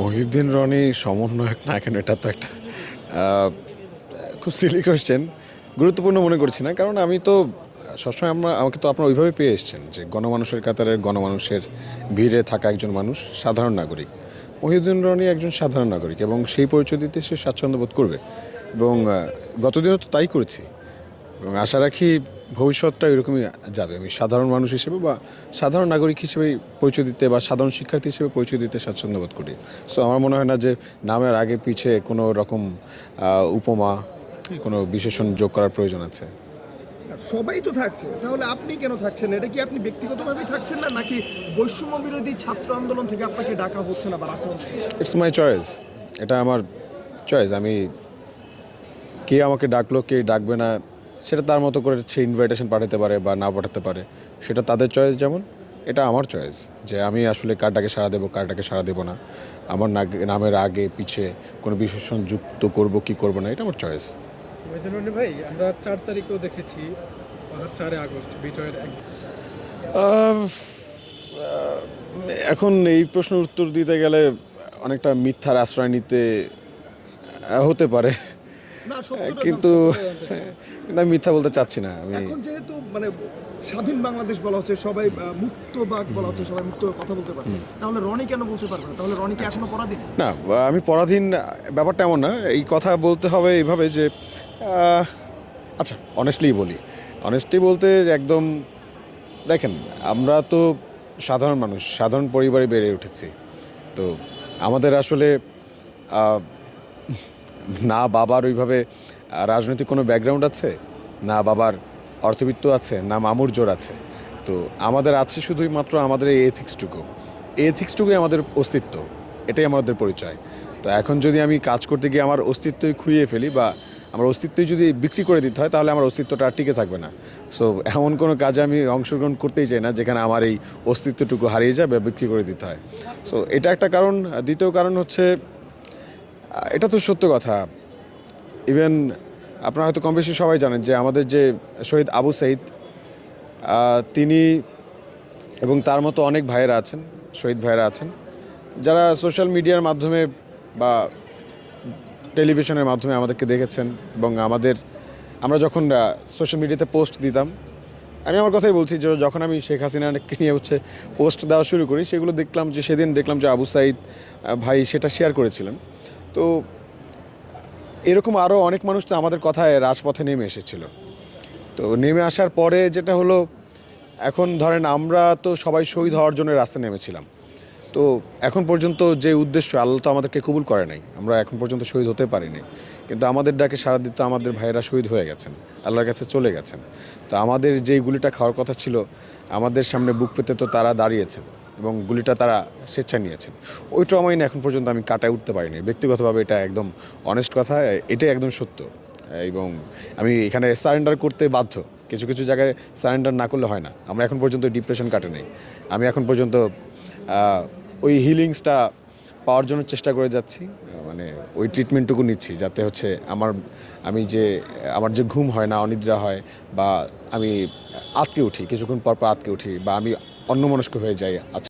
মহিউদ্দিন, রনি সমন্বয়ক না, কেন, এটা তো একটা খুব সিলি কোয়েশ্চেন গুরুত্বপূর্ণ মনে করছি না, কারণ আমি তো সবসময় আমরা, আমাকে তো আপনারা ওইভাবে পেয়ে এসছেন যে গণমানুষের কাতারের গণমানুষের ভিড়ে থাকা একজন মানুষ সাধারণ নাগরিক। মহিউদ্দিন, রনি একজন সাধারণ নাগরিক এবং সেই পরিচয় দিতে সে স্বাচ্ছন্দ্য বোধ করবে এবং গতদিনও তো তাই করেছি। এবং আশা রাখি ভবিষ্যৎটা এরকমই যাবে। আমি সাধারণ মানুষ হিসেবে বা সাধারণ নাগরিক হিসেবে পরিচয় দিতে বা সাধারণ শিক্ষার্থী হিসেবে পরিচয় দিতে স্বাচ্ছন্দ্য বোধ করি। সো আমার মনে হয় না যে নামের আগে পিছে কোনো রকম উপমা কোনো বিশেষণ যোগ করার প্রয়োজন আছে। সবাই তো থাকছে। তাহলে আপনি কেন থাকছেন? এটা কি আপনি ব্যক্তিগতভাবেই থাকছেন না? নাকি বৈষম্য বিরোধী ছাত্র আন্দোলন থেকে আপনাকে ডাকা হচ্ছে না বা রাখা হচ্ছে ইটস মাই চয়েস এটা আমার চয়েস আমি কে আমাকে ডাকলো কে ডাকবে না সেটা তার মতো করে সে ইনভাইটেশন পাঠাতে পারে বা না পাঠাতে পারে। সেটা তাদের চয়েস যেমন এটা আমার চয়েস যে আমি আসলে কারটাকে সাড়া দেবো কারটাকে সাড়া দেবো না। আমার নামের আগে পিছে কোনো বিশেষণ যুক্ত করব কি করব না এটা আমার চয়েস ভাই আমরা চার তারিখেও দেখেছি চারে আগস্ট বিজয়ের এখন এই প্রশ্নের উত্তর দিতে গেলে অনেকটা মিথ্যার আশ্রয় নিতে হতে পারে। কিন্তু জানতে কিন্তু আমি মিথ্যা বলতে চাচ্ছি না আমি এখন যেহেতু মানে স্বাধীন বাংলাদেশ বলা হচ্ছে সবাই মুক্ত বাক বলা হচ্ছে সবাই মুক্ত কথা বলতে পারছে। তাহলে রনি কেন বলতে পারবে না? তাহলে রনি কি এখনও পরাধীন? না আমি পরাধীন ব্যাপারটা এমন না এই কথা বলতে হবে এইভাবে যে আচ্ছা অনেস্টলি বলি। অনেস্টলি বলতে একদম দেখেন আমরা তো সাধারণ মানুষ সাধারণ পরিবারে বেড়ে উঠেছি। তো আমাদের আসলে না বাবার ওইভাবে রাজনৈতিক কোনো ব্যাকগ্রাউন্ড আছে? না বাবার অর্থবিত্ত আছে? না মামুর জোর আছে? তো আমাদের আছে শুধুই মাত্র আমাদের এই এথিক্সটুকু এথিক্সটুকুই আমাদের অস্তিত্ব। এটাই আমাদের পরিচয়। তো এখন যদি আমি কাজ করতে গিয়ে আমার অস্তিত্বই খুইয়ে ফেলি বা আমার অস্তিত্বই যদি বিক্রি করে দিতে হয়, তাহলে আমার অস্তিত্বটা আর টিকে থাকবে না। সো এমন কোনো কাজে আমি অংশগ্রহণ করতেই চাই না, যেখানে আমার এই অস্তিত্বটুকু হারিয়ে যাবে বিক্রি করে দিতে হয়। সো এটা একটা কারণ। দ্বিতীয় কারণ হচ্ছে এটা তো সত্য কথা। ইভেন আপনারা হয়তো কম বেশি সবাই জানেন যে আমাদের যে শহীদ আবু আহ, তিনি এবং তার মতো অনেক ভাইয়েরা আছেন শহীদ ভাইয়েরা আছেন যারা সোশ্যাল মিডিয়ার মাধ্যমে বা টেলিভিশনের মাধ্যমে আমাদেরকে দেখেছেন এবং আমাদের আমরা যখন সোশ্যাল মিডিয়াতে পোস্ট দিতাম আমি আমার কথাই বলছি যে যখন আমি শেখ হাসিনাকে নিয়ে হচ্ছে পোস্ট দেওয়া শুরু করি সেগুলো দেখলাম যে সেদিন দেখলাম যে আবু সাইদ ভাই সেটা শেয়ার করেছিলেন। তো এরকম আরও অনেক মানুষ তো আমাদের কথায় রাজপথে নেমে এসেছিল। তো নেমে আসার পরে যেটা হলো, এখন ধরেন আমরা তো সবাই শহীদ হওয়ার জন্য রাস্তা নেমেছিলাম। তো এখন পর্যন্ত যে উদ্দেশ্য, আল্লাহ তো আমাদেরকে কবুল করে নাই। আমরা এখন পর্যন্ত শহীদ হতে পারিনি। কিন্তু আমাদের ডাকে সারা দিতে আমাদের ভাইয়েরা শহীদ হয়ে গেছেন, আল্লাহর কাছে চলে গেছেন। তো আমাদের যেই গুলিটা খাওয়ার কথা ছিল, আমাদের সামনে বুক পেতে তো তারা দাঁড়িয়েছেন। এবং গুলিটা তারা স্বেচ্ছা নিয়েছেন। ওই ট্রমাইন এখন পর্যন্ত আমি কাটায় উঠতে পারিনি। ব্যক্তিগতভাবে এটা একদম অনেস্ট কথা এটাই একদম সত্য। এবং আমি এখানে সারেন্ডার করতে বাধ্য। কিছু কিছু জায়গায় সারেন্ডার না করলে হয় না। আমরা এখন পর্যন্ত ডিপ্রেশন কাটে নেই আমি এখন পর্যন্ত ওই হিলিংসটা পাওয়ার জন্য চেষ্টা করে যাচ্ছি। মানে ওই ট্রিটমেন্টটুকু নিচ্ছি যাতে হচ্ছে আমার, আমি যে, আমার যে ঘুম হয় না, অনিদ্রা হয় বা আমি আতকে উঠি, কিছুক্ষণ পর পর আতকে উঠি বা আমি অন্যমনস্ক হয়ে যাই। আচ্ছা